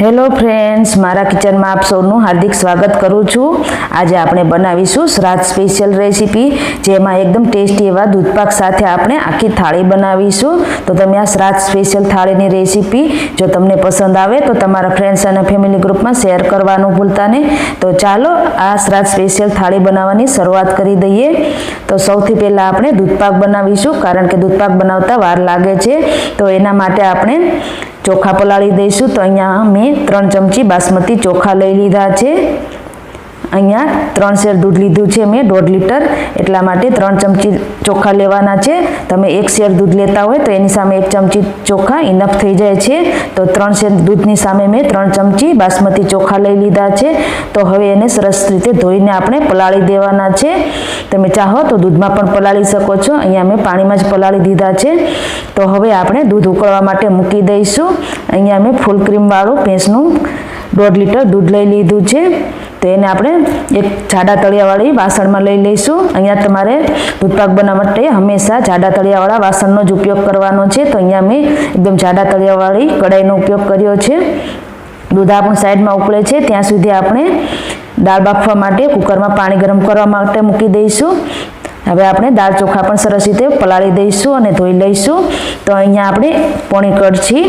Hello friends, મારા કિચનમાં આપ સૌનું હાર્દિક સ્વાગત કરું છું. આજે આપણે બનાવીશું શ્રાદ્ધ સ્પેશિયલ રેસીપી, જેમાં એકદમ ટેસ્ટી એવા દૂધપાક સાથે આપણે આખી થાળી બનાવીશું. તો તમે આ શ્રાદ્ધ સ્પેશિયલ થાળીની રેસીપી જો તમને પસંદ આવે, તો તમારા ફ્રેન્ડ્સ અને ફેમિલી ગ્રુપમાં શેર કરવાનું ભૂલતા નહીં. તો ચાલો આ શ્રાદ્ધ સ્પેશિયલ થાળી બનાવવાની શરૂઆત કરી દઈએ. તો સૌથી પહેલાં આપણે દૂધપાક બનાવીશું, કારણ કે દૂધપાક બનાવતા વાર લાગે છે. તો એના માટે આપણે ચોખા પલાળી દઈશું તો અહીંયા મેં ત્રણ ચમચી બાસમતી ચોખા લઈ લીધા છે. અહીંયા ત્રણ શેર દૂધ લીધું છે મેં, દોઢ લીટર. એટલા માટે ત્રણ ચમચી ચોખા લેવાના છે. તમે એક શેર દૂધ લેતા હોય તો એની સામે એક ચમચી ચોખા ઇનફ થઈ જાય છે. તો ત્રણ શેર દૂધની સામે મેં ત્રણ ચમચી બાસમતી ચોખા લઈ લીધા છે. તો હવે એને સરસ રીતે ધોઈને આપણે પલાળી દેવાના છે. તમે ચાહો તો દૂધમાં પણ પલાળી શકો છો. અહીંયા મેં પાણીમાં જ પલાળી દીધા છે. તો હવે આપણે દૂધ ઉકળવા માટે મૂકી દઈશું. અહીંયા મેં ફૂલ ક્રીમવાળું ભેંસનું દોઢ લીટર દૂધ લઈ લીધું છે. તો એને આપણે એક જાડા તળિયાવાળી વાસણમાં લઈ લઈશું. અહીંયા તમારે દૂધપાક બનાવવા માટે હંમેશા જાડા તળિયાવાળા વાસણનો જ ઉપયોગ કરવાનો છે. તો અહીંયા મેં એકદમ જાડા તળિયાવાળી કડાઈનો ઉપયોગ કર્યો છે. દૂધ આપણું સાઈડમાં ઉકળે છે. ત્યાં સુધી આપણે દાળ બાફવા માટે કુકરમાં પાણી ગરમ કરવા માટે મૂકી દઈશું. હવે આપણે દાળ ચોખા પણ સરસ રીતે પલાળી દઈશું અને ધોઈ લઈશું. તો અહીંયા આપણે પોણી કડછી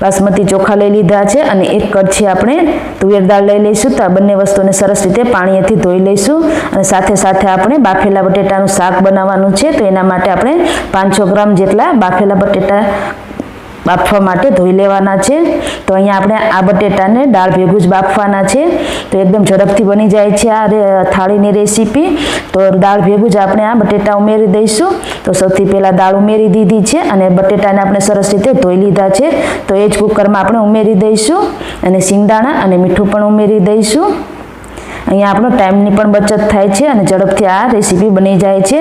બાસમતી ચોખા લઈ લીધા છે અને એક કડછી આપણે તુવેર દાળ લઈ લઈશું. તો આ બંને વસ્તુને સરસ રીતે પાણીથી ધોઈ લઈશું અને સાથે સાથે આપણે બાફેલા બટેટાનું શાક બનાવવાનું છે. તો એના માટે આપણે પાંચસો ગ્રામ જેટલા બાફેલા બટેટા બાફવા માટે ધોઈ લેવાના છે. તો અહીંયા આપણે આ બટેટાને દાળ ભેગું જ બાફવાના છે. તો એકદમ ઝડપથી બની જાય છે આ થાળીની રેસીપી. તો દાળ ભેગું જ આપણે આ બટેટા ઉમેરી દઈશું. તો સૌથી પહેલાં દાળ ઉમેરી દીધી છે અને બટેટાને આપણે સરસ રીતે ધોઈ લીધા છે. તો એ જ કુકરમાં આપણે ઉમેરી દઈશું અને સિંગદાણા અને મીઠું પણ ઉમેરી દઈશું. અહીંયા આપણો ટાઈમની પણ બચત થાય છે અને ઝડપથી આ રેસીપી બની જાય છે.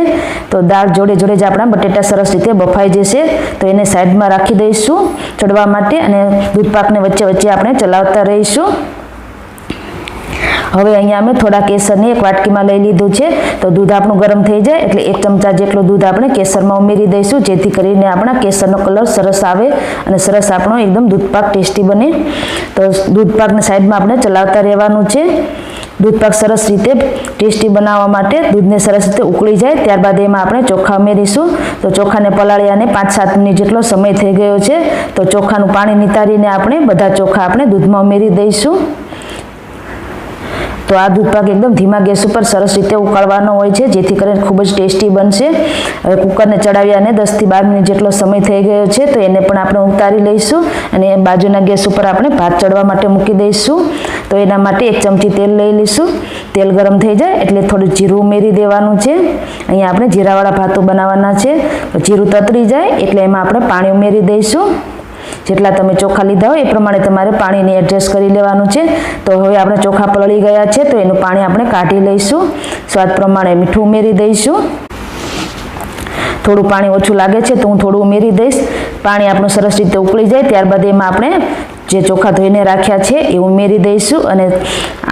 તો દાળ જોડે જોડે જ આપણા બટેટા સરસ રીતે બફાઈ જશે. તો એને સાઈડમાં રાખી દઈશું ચડવા માટે અને દૂધપાકને વચ્ચે વચ્ચે આપણે ચલાવતા રહીશું. હવે અહીંયા અમે થોડા કેસરને એક વાટકીમાં લઈ લીધું છે. તો દૂધ આપણું ગરમ થઈ જાય એટલે એક ચમચા જેટલું દૂધ આપણે કેસરમાં ઉમેરી દઈશું, જેથી કરીને આપણા કેસરનો કલર સરસ આવે અને સરસ આપણો એકદમ દૂધપાક ટેસ્ટી બને. તો દૂધપાકને સાઈડમાં આપણે ચલાવતા રહેવાનું છે. દૂધપાક સરસ રીતે ટેસ્ટી બનાવવા માટે દૂધને સરસ રીતે ઉકળી જાય. ત્યારબાદ એમાં આપણે ચોખા ઉમેરીશું. તો ચોખાને પલાળ્યાને પાંચ સાત મિનિટ જેટલો સમય થઈ ગયો છે, તો ચોખાનું પાણી નિતારીને આપણે બધા ચોખા આપણે દૂધમાં ઉમેરી દઈશું. તો આ દૂધપાક એકદમ ધીમા ગેસ ઉપર સરસ રીતે ઉકાળવાનો હોય છે, જેથી કરીને ખૂબ જ ટેસ્ટી બનશે. હવે કુકરને ચડાવ્યાને દસથી બાર મિનિટ જેટલો સમય થઈ ગયો છે, તો એને પણ આપણે ઉતારી લઈશું અને બાજુના ગેસ ઉપર આપણે ભાત ચડવા માટે મૂકી દઈશું. તો એના માટે એક ચમચી તેલ લઈ લઈશું. તેલ ગરમ થઈ જાય એટલે થોડું જીરું ઉમેરી દેવાનું છે. અહીંયા આપણે જીરાવાળા ભાતો બનાવવાના છે. જીરું તતરી જાય એટલે એમાં આપણે પાણી ઉમેરી દઈશું. જેટલા તમે ચોખા લીધા હોય એ પ્રમાણે તમારે પાણીને એડજસ્ટ કરી લેવાનું છે. તો હવે આપણે ચોખા પલળી ગયા છે, તો એનું પાણી આપણે કાઢી લઈશું. સ્વાદ પ્રમાણે મીઠું ઉમેરી દઈશું. થોડું પાણી ઓછું લાગે છે, તો હું થોડું ઉમેરી દઈશ. પાણી આપણું સરસ રીતે ઉકળી જાય, ત્યારબાદ એમાં આપણે જે ચોખા ધોઈને રાખ્યા છે એ ઉમેરી દઈશું અને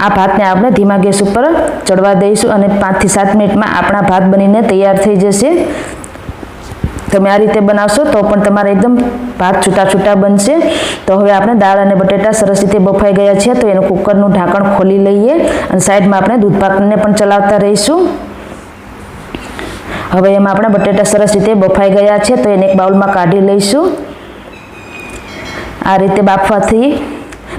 આ ભાતને આપણે ધીમા ગેસ ઉપર ચડવા દઈશું અને પાંચથી સાત મિનિટમાં આપણા ભાત બનીને તૈયાર થઈ જશે. તમે આ રીતે બનાવશો તો પણ તમારે એકદમ ભાત છૂટા છૂટા બનશે. તો હવે આપણે દાળ અને બટેટા સરસ રીતે બફાઈ ગયા છે, તો એનું કુકરનું ઢાંકણ ખોલી લઈએ અને સાઈડમાં આપણે દૂધ પાકને પણ ચલાવતા રહીશું. હવે એમાં આપણે બટેટા સરસ રીતે બફાઈ ગયા છે, તો એને એક બાઉલમાં કાઢી લઈશું. આ રીતે બાફવાથી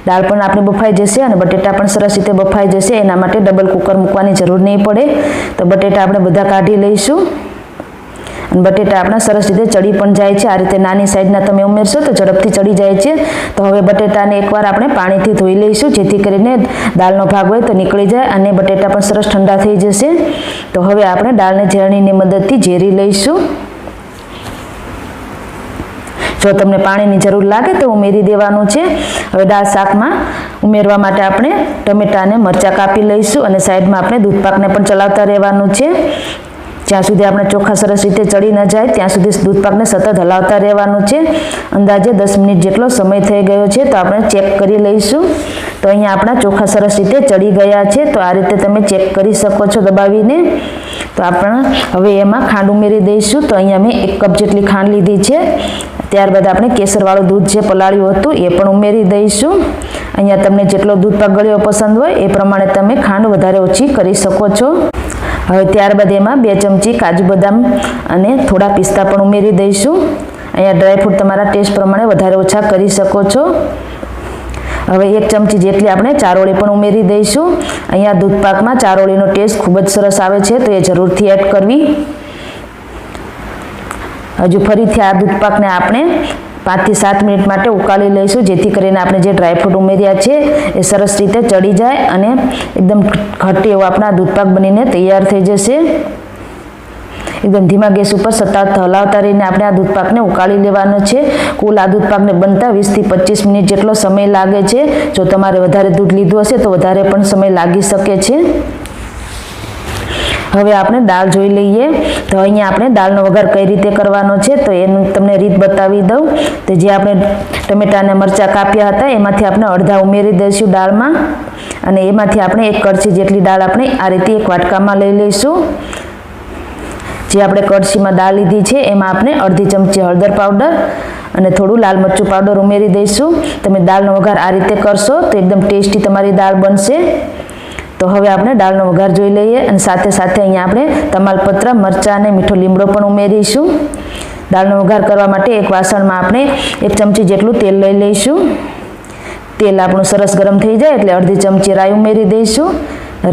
દાળ પણ આપણી બફાઈ જશે અને બટેટા પણ સરસ રીતે બફાઈ જશે. એના માટે ડબલ કુકર મૂકવાની જરૂર નહીં પડે. તો બટેટા આપણે બધા કાઢી લઈશું. બટેટા આપણા સરસ રીતે ચડી પણ જાય છે. આ રીતે નાની સાઈઝના તમે ઉમેરશો તો ઝડપથી ચડી જાય છે. તો હવે બટેટાને એકવાર આપણે પાણીથી ધોઈ લઈશું. જેથી કરીને દાળનો ભાગ હોય તો નીકળી જાય અને બટેટા પણ સરસ ઠંડા થઈ જશે. તો હવે આપણે દાળને ઝેરણીની મદદથી ઝેરી લઈશું. જો તમને પાણીની જરૂર લાગે તો ઉમેરી દેવાનું છે. હવે દાળ શાકમાં ઉમેરવા માટે આપણે ટમેટાને મરચાં કાપી લઈશું અને સાઈડમાં આપણે દૂધપાકને પણ ચલાવતા રહેવાનું છે. જ્યાં સુધી આપણે ચોખા સરસ રીતે ચડી ન જાય, ત્યાં સુધી દૂધ પાકને સતત હલાવતા રહેવાનું છે. અંદાજે દસ મિનિટ જેટલો સમય થઈ ગયો છે, તો આપણે ચેક કરી લઈશું. તો અહીંયા આપણા ચોખા સરસ રીતે ચડી ગયા છે, તો આ રીતે તમે ચેક કરી શકો છો દબાવીને. તો આપણે હવે એમાં ખાંડ ઉમેરી દઈશું. તો અહીંયા મેં એક કપ જેટલી ખાંડ લીધી છે. ત્યારબાદ આપણે કેસરવાળું દૂધ જે પલાળ્યું હતું, એ પણ ઉમેરી દઈશું. અહીંયા તમને જેટલો દૂધપાક પગળ્યો પસંદ હોય, એ પ્રમાણે તમે ખાંડ વધારે ઓછી કરી શકો છો. હવે ત્યારબાદ એમાં બે ચમચી કાજુ બદામ અને થોડા પિસ્તા પણ ઉમેરી દઈશું. અહીંયા ડ્રાયફ્રૂટ તમારા ટેસ્ટ પ્રમાણે વધારે ઓછા કરી શકો છો. હવે એક ચમચી જેટલી આપણે ચારોળી પણ ઉમેરી દઈશું. અહીંયા દૂધપાકમાં ચારોળીનો ટેસ્ટ ખૂબ જ સરસ આવે છે, તો એ જરૂરથી એડ કરવી. હજુ ફરીથી આ દૂધપાકને આપણે પાંચથી સાત મિનિટ માટે ઉકાળી લઈશું. જેથી કરીને આપણે જે ડ્રાયફ્રૂટ ઉમેર્યા છે, એ સરસ રીતે ચડી જાય અને એકદમ ઘટ્ટ એવો આપણા દૂધપાક બનીને તૈયાર થઈ જશે. એકદમ ધીમા ગેસ ઉપર સતત હલાવતા રહીને આપણે આ દૂધપાકને ઉકાળી લેવાનો છે. કુલ આ દૂધપાકને બનતા વીસથી પચીસ મિનિટ જેટલો સમય લાગે છે. જો તમારે વધારે દૂધ લીધું હશે તો વધારે પણ સમય લાગી શકે છે. હવે આપણે દાળ જોઈ લઈએ. તો અહીંયા આપણે દાળનો વઘાર કઈ રીતે કરવાનો છે તો એનું તમને રીત બતાવી દઉં. તો જે આપણે ટમેટાને મરચાં કાપ્યા હતા, એમાંથી આપણે અડધા ઉમેરી દઈશું દાળમાં. અને એમાંથી આપણે એક કડછી જેટલી દાળ આપણે આ રીતે એક વાટકામાં લઈ લઈશું. જે આપણે કળશીમાં દાળ લીધી છે, એમાં આપણે અડધી ચમચી હળદર પાવડર અને થોડું લાલ મરચું પાવડર ઉમેરી દઈશું. તમે દાળનો વઘાર આ રીતે કરશો તો એકદમ ટેસ્ટી તમારી દાળ બનશે. તો હવે આપણે દાળનો વઘાર જોઈ લઈએ અને સાથે સાથે અહીંયા આપણે તમાલપત્ર, મરચાં અને મીઠો લીમડો પણ ઉમેરીશું. દાળનો વઘાર કરવા માટે એક વાસણમાં આપણે એક ચમચી જેટલું તેલ લઈ લઈશું. તેલ આપણું સરસ ગરમ થઈ જાય એટલે અડધી ચમચી રાઈ ઉમેરી દઈશું.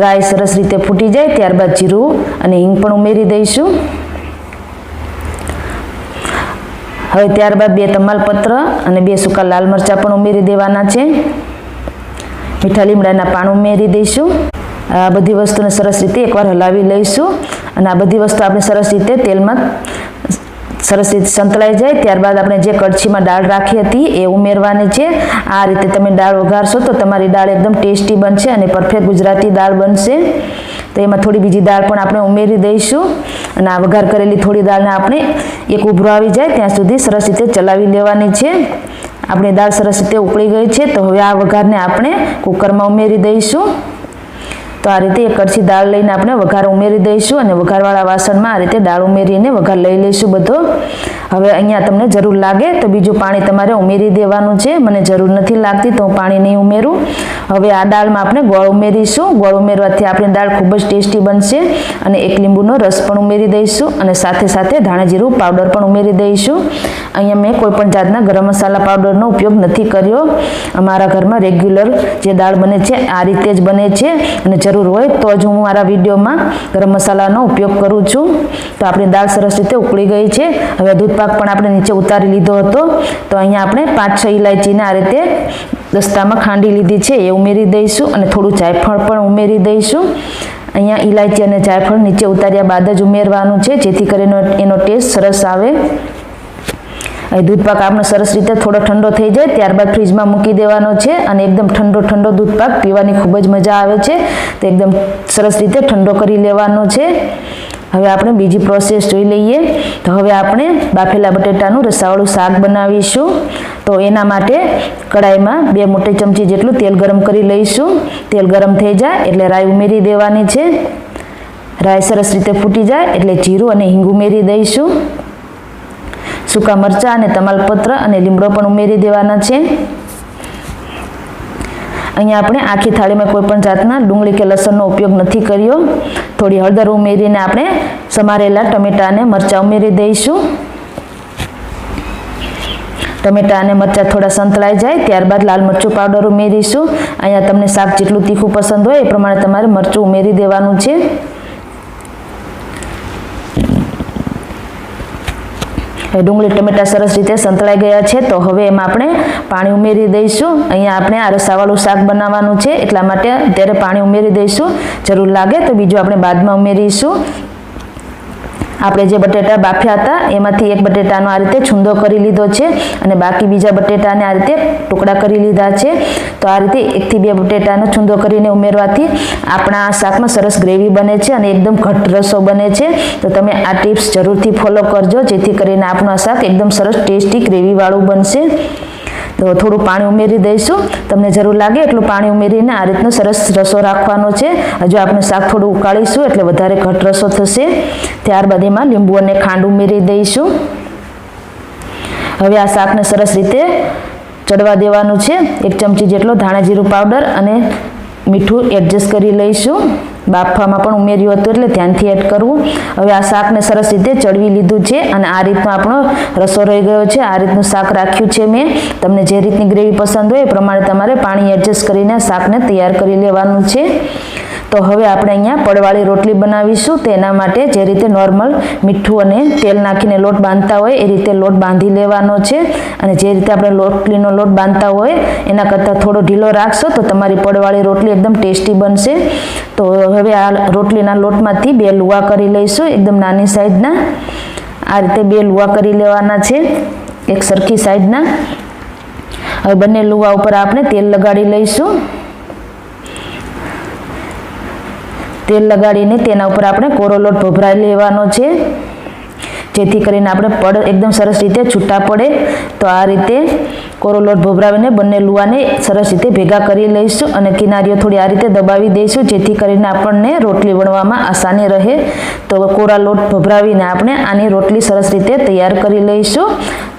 રાઈ સરસ રીતે ફૂટી જાય ત્યારબાદ જીરું અને હિંગ પણ ઉમેરી દઈશું. હવે ત્યારબાદ બે તમાલપત્ર અને બે સૂકા લાલ મરચાં પણ ઉમેરી દેવાના છે. મીઠા લીમડાના પાન ઉમેરી દઈશું. આ બધી વસ્તુને સરસ રીતે એકવાર હલાવી લઈશું અને આ બધી વસ્તુ આપણે સરસ રીતે તેલમાં સરસ રીતે સંતળાઈ જાય. ત્યારબાદ આપણે જે કડછીમાં દાળ રાખી હતી એ ઉમેરવાની છે. આ રીતે તમે દાળ વઘારશો તો તમારી દાળ એકદમ ટેસ્ટી બનશે અને પરફેક્ટ ગુજરાતી દાળ બનશે. તો એમાં થોડી બીજી દાળ પણ આપણે ઉમેરી દઈશું અને આ વઘાર કરેલી થોડી દાળને આપણે એક ઉભરો આવી જાય. ત્યાં સુધી સરસ રીતે ચલાવી લેવાની છે. આપણી દાળ સરસ રીતે ઉકળી ગઈ છે, તો હવે આ વઘારને આપણે કુકરમાં ઉમેરી દઈશું. તો આ રીતે એક કડછી દાળ લઈને આપણે વઘાર ઉમેરી દઈશું અને વઘારવાળા વાસણમાં આ રીતે દાળ ઉમેરીને વઘાર લઈ લઈશું બધો. હવે અહીંયા તમને જરૂર લાગે તો બીજું પાણી તમારે ઉમેરી દેવાનું છે. મને જરૂર નથી લાગતી તો હું પાણી નહીં ઉમેરું. હવે આ દાળમાં આપણે ગોળ ઉમેરીશું. ગોળ ઉમેરવાથી આપણી દાળ ખૂબ જ ટેસ્ટી બનશે અને એક લીંબુનો રસ પણ ઉમેરી દઈશું અને સાથે સાથે ધાણા જીરું પાવડર પણ ઉમેરી દઈશું. અહીંયા મેં કોઈ પણ જાતના ગરમ મસાલા પાવડરનો ઉપયોગ નથી કર્યો. અમારા ઘરમાં રેગ્યુલર જે દાળ બને છે, આ રીતે જ બને છે અને જરૂર હોય તો જ હું મારા વિડીયોમાં ગરમ મસાલાનો ઉપયોગ કરું છું. તો આપણી દાળ સરસ રીતે ઉકળી ગઈ છે. હવે દૂધપાક પણ આપણે નીચે ઉતારી લીધો હતો. તો અહીંયા આપણે પાંચ છ ઇલાયચીને આ રીતે દસ્તામાં ખાંડી લીધી છે. એ ઉમેરી દઈશું અને થોડું જાયફળ પણ ઉમેરી દઈશું. અહીંયા ઇલાયચી અને જાયફળ નીચે ઉતાર્યા બાદ જ ઉમેરવાનું છે, જેથી કરીને એનો ટેસ્ટ સરસ આવે. દૂધપાક આપણો સરસ રીતે થોડો ઠંડો થઈ જાય, ત્યારબાદ ફ્રીજમાં મૂકી દેવાનો છે અને એકદમ ઠંડો ઠંડો દૂધપાક પીવાની ખૂબ જ મજા આવે છે. તો એકદમ સરસ રીતે ઠંડો કરી લેવાનો છે. હવે આપણે બીજી પ્રોસેસ જોઈ લઈએ. તો હવે આપણે બાફેલા બટેટાનું રસાવાળું શાક બનાવીશું. તો એના માટે કડાઈમાં બે મોટી ચમચી જેટલું તેલ ગરમ કરી લઈશું. તેલ ગરમ થઈ જાય એટલે રાઈ ઉમેરી દેવાની છે. રાઈ સરસ રીતે ફૂટી જાય એટલે જીરું અને હિંગ ઉમેરી દઈશું. સૂકા મરચાં અને તમાલપત્ર અને લીમડો પણ ઉમેરી દેવાના છે. અહીંયા આપણે આખી થાળીમાં કોઈ પણ જાતના ડુંગળી કે લસણનો ઉપયોગ નથી કર્યો. થોડી હળદર ઉમેરીને આપણે સમારેલા ટમેટા અને મરચાં ઉમેરી દઈશું. ટમેટા અને મરચાં થોડા સંતળાઈ જાય, ત્યારબાદ લાલ મરચું પાવડર ઉમેરીશું. અહીંયા તમને શાક જેટલું તીખું પસંદ હોય એ પ્રમાણે તમારે મરચું ઉમેરી દેવાનું છે. ડુંગળી ટમેટા સરસ રીતે સંતળાઈ ગયા છે, તો હવે એમાં આપણે પાણી ઉમેરી દઈશું. અહીંયા આપણે આ રસાવાળું શાક બનાવવાનું છે, એટલા માટે અત્યારે પાણી ઉમેરી દઈશું. જરૂર લાગે તો બીજું આપણે બાદમાં ઉમેરીશું. આપણે જે બટેટા બાફ્યા હતા, એમાંથી એક બટેટાનો આ રીતે છૂંદો કરી લીધો છે અને બાકી બીજા બટેટાને આ રીતે ટુકડા કરી લીધા છે. તો આ રીતે એકથી બે બટેટાનો છૂંદો કરીને ઉમેરવાથી આપણા શાકમાં સરસ ગ્રેવી બને છે અને એકદમ ઘટ રસો બને છે. તો તમે આ ટિપ્સ જરૂરથી ફોલો કરજો, જેથી કરીને આપણું શાક એકદમ સરસ ટેસ્ટી ગ્રેવીવાળું બનશે. તો થોડું પાણી ઉમેરી દઈશું. તમને જરૂર લાગે એટલું પાણી ઉમેરીને આ રીતનો સરસ રસો રાખવાનો છે. હજુ આપણે શાક થોડું ઉકાળીશું એટલે વધારે ઘટ રસો થશે. ત્યારબાદ એમાં લીંબુ અને ખાંડ ઉમેરી દઈશું. હવે આ શાકને સરસ રીતે ચડવા દેવાનું છે. એક ચમચી જેટલો ધાણા જીરું પાવડર અને મીઠું એડજસ્ટ કરી લઈશું. બાફવામાં પણ ઉમેર્યું હતું એટલે ધ્યાનથી એડ કરવું. હવે આ શાકને સરસ રીતે ચડવી લીધું છે અને આ રીતનો આપણો રસો રહી ગયો છે. આ રીતનું શાક રાખ્યું છે મેં. તમને જે રીતની ગ્રેવી પસંદ હોય એ પ્રમાણે તમારે પાણી એડજસ્ટ કરીને શાકને તૈયાર કરી લેવાનું છે. તો હવે આપણે અહીંયા પડવાળી રોટલી બનાવીશું. તેના માટે જે રીતે નોર્મલ મીઠું અને તેલ નાખીને લોટ બાંધતા હોય એ રીતે લોટ બાંધી લેવાનો છે. અને જે રીતે આપણે રોટલીનો લોટ બાંધતા હોય એના કરતાં થોડો ઢીલો રાખશો તો તમારી પડવાળી રોટલી એકદમ ટેસ્ટી બનશે. તો હવે આ રોટલીના લોટમાંથી બે લુવા કરી લઈશું, એકદમ નાની સાઈઝના. આ રીતે બે લુવા કરી લેવાના છે, એક સરખી સાઈઝના. હવે બંને લુવા ઉપર આપણે તેલ લગાડી લઈશું. તેલ લગાડીને તેના ઉપર આપણે કોરો લોટ ભભરાઈ લેવાનો છે. જેથી કરીને આપણે પડ એકદમ સરસ રીતે છૂટા પડે. તો આ રીતે કોરો લોટ ભભરાવીને બંને લુવાને સરસ રીતે ભેગા કરી લઈશું અને કિનારીઓ થોડી આ રીતે દબાવી દઈશું, જેથી કરીને આપણને રોટલી વણવામાં આસાની રહે. તો કોરા લોટ ભભરાવીને આપણે આની રોટલી સરસ રીતે તૈયાર કરી લઈશું.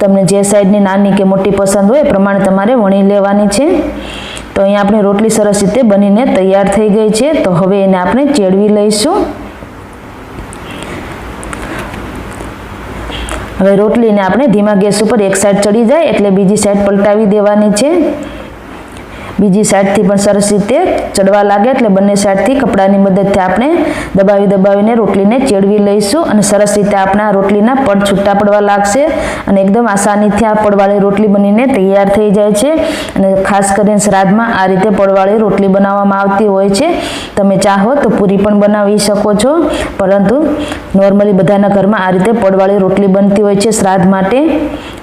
તમને જે સાઈડની નાની કે મોટી પસંદ હોય એ પ્રમાણે તમારે વણી લેવાની છે. તો અહીંયા આપણી રોટલી સરસ રીતે બનીને તૈયાર થઈ ગઈ છે. તો હવે એને આપણે ચેડવી લઈશું. હવે રોટલીને આપણે ધીમા ગેસ ઉપર એક સાઈડ ચડી જાય એટલે બીજી સાઈડ પલટાવી દેવાની છે. બીજી સાઈડથી પણ સરસ રીતે ચડવા લાગે એટલે બંને સાઈડથી કપડાની મદદથી આપણે દબાવી દબાવીને રોટલીને ચેડવી લઈશું અને સરસ રીતે આપણા રોટલીના પડ છૂટા પડવા લાગશે અને એકદમ આસાનીથી આ પડવાળી રોટલી બનીને તૈયાર થઈ જાય છે. અને ખાસ કરીને શ્રાદ્ધમાં આ રીતે પડવાળી રોટલી બનાવવામાં આવતી હોય છે. તમે ચાહો તો પૂરી પણ બનાવી શકો છો. પરંતુ નોર્મલી બધાના ઘરમાં આ રીતે પડવાળી રોટલી બનતી હોય છે શ્રાદ્ધ માટે.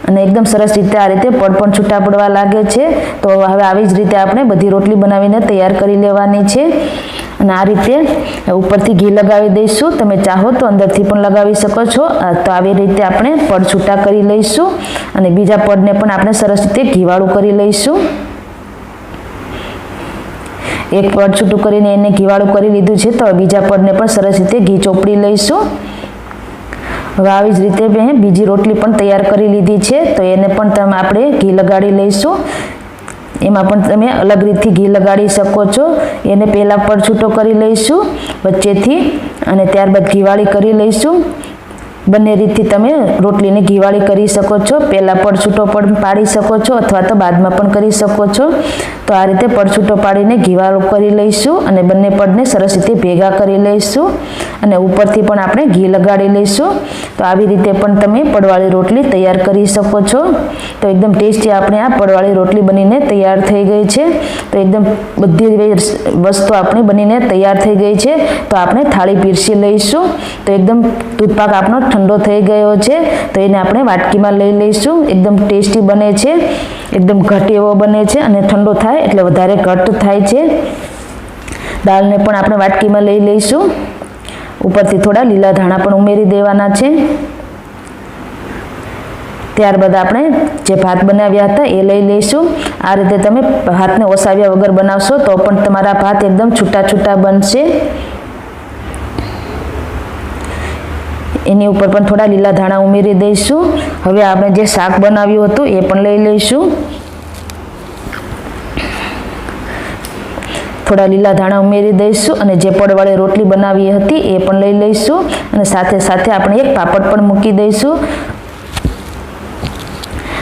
અને એકદમ સરસ રીતે આ રીતે પડ પણ છૂટા પડવા લાગે છે. તો હવે આવી જ રીતે આપણે બધી રોટલી બનાવીને તૈયાર કરી લેવાની છે. અને આ રીતે ઉપરથી ઘી લગાવી દઈશું. તમે ચાહો તો અંદરથી પણ લગાવી શકો છો. તો આવી રીતે આપણે પડ છૂટા કરી લઈશું. અને બીજા પડને પણ આપણે સરસ રીતે ઘીવાળું કરી લઈશું. એક પડ છૂટું કરીને એને ઘીવાળું કરી લીધું છે, તો બીજા પડને પણ સરસ રીતે ઘી ચોપડી લઈશું. હવે આવી જ રીતે મેં બીજી રોટલી પણ તૈયાર કરી લીધી છે, તો એને પણ તમે આપણે ઘી લગાડી લઈશું. એમાં પણ તમે અલગ રીતથી ઘી લગાડી શકો છો. એને પહેલાં પર છૂટો કરી લઈશું, વચ્ચેથી અને ત્યારબાદ ઘીવાળી કરી લઈશું. બંને રીતથી તમે રોટલીને ઘીવાળી કરી શકો છો. પહેલાં પડછૂટો પણ પાડી શકો છો અથવા તો બાદમાં પણ કરી શકો છો. તો આ રીતે પડછૂટો પાડીને ઘીવાળો કરી લઈશું અને બંને પડને સરસ રીતે ભેગા કરી લઈશું અને ઉપરથી પણ આપણે ઘી લગાડી લઈશું. તો આવી રીતે પણ તમે પડવાળી રોટલી તૈયાર કરી શકો છો. તો એકદમ ટેસ્ટી આપણે આ પડવાળી રોટલી બનીને તૈયાર થઈ ગઈ છે. તો એકદમ બધી વસ્તુ આપણી બનીને તૈયાર થઈ ગઈ છે. તો આપણે થાળી પીરસી લઈશું. તો એકદમ દૂધપાક આપણો ઠંડો થઈ ગયો છે, તો એને આપણે વાટકીમાં લઈ લઈશું. એકદમ ટેસ્ટી બને છે, એકદમ ઘટ એવો બને છે અને ઠંડો થાય એટલે વધારે ઘટ થાય છે. દાળને પણ આપણે વાટકીમાં લઈ લઈશું. ઉપરથી થોડા લીલા ધાણા પણ ઉમેરી દેવાના છે. ત્યારબાદ આપણે જે ભાત બનાવ્યા હતા એ લઈ લઈશું. આ રીતે તમે ભાતને ઓસાવ્યા વગર બનાવશો તો પણ તમારા ભાત એકદમ છૂટા છૂટા બનશે. એની ઉપર પણ થોડા લીલા ધાણા ઉમેરી દઈશું. હવે આપણે જે શાક બનાવ્યું હતું એ પણ લઈ લઈશું. થોડા લીલા ધાણા ઉમેરી દઈશું અને જે પડવાળી રોટલી બનાવી હતી એ પણ લઈ લઈશું. અને સાથે સાથે આપણે એક પાપડ પણ મૂકી દઈશું.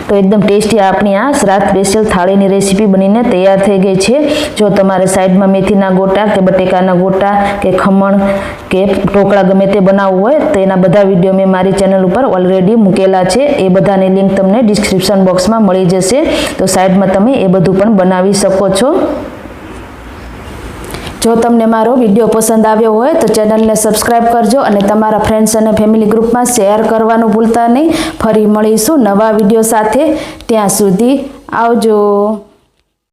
તો એકદમ ટેસ્ટી આપણી આ શ્રાદ્ધ સ્પેશિયલ થાળીની રેસીપી બનીને તૈયાર થઈ ગઈ છે. જો તમારે સાઈડમાં મેથીના ગોટા કે બટેકાના ગોટા કે ખમણ કે ઢોકળા ગમે તે બનાવવું હોય, તો એના બધા વીડિયો મેં મારી ચેનલ ઉપર ઓલરેડી મૂકેલા છે. એ બધાની લિંક તમને ડિસ્ક્રિપ્શન બોક્સમાં મળી જશે. તો સાઈડમાં તમે એ બધું પણ બનાવી શકો છો. જો તમને મારો વીડિયો પસંદ આવ્યો હોય તો ચેનલને સબસ્ક્રાઈબ કરજો અને તમારા ફ્રેન્ડ્સ અને ફેમિલી ગ્રુપમાં શેર કરવાનું ભૂલતા નહીં. ફરી મળીશું નવા વીડિયો સાથે. ત્યાં સુધી આવજો.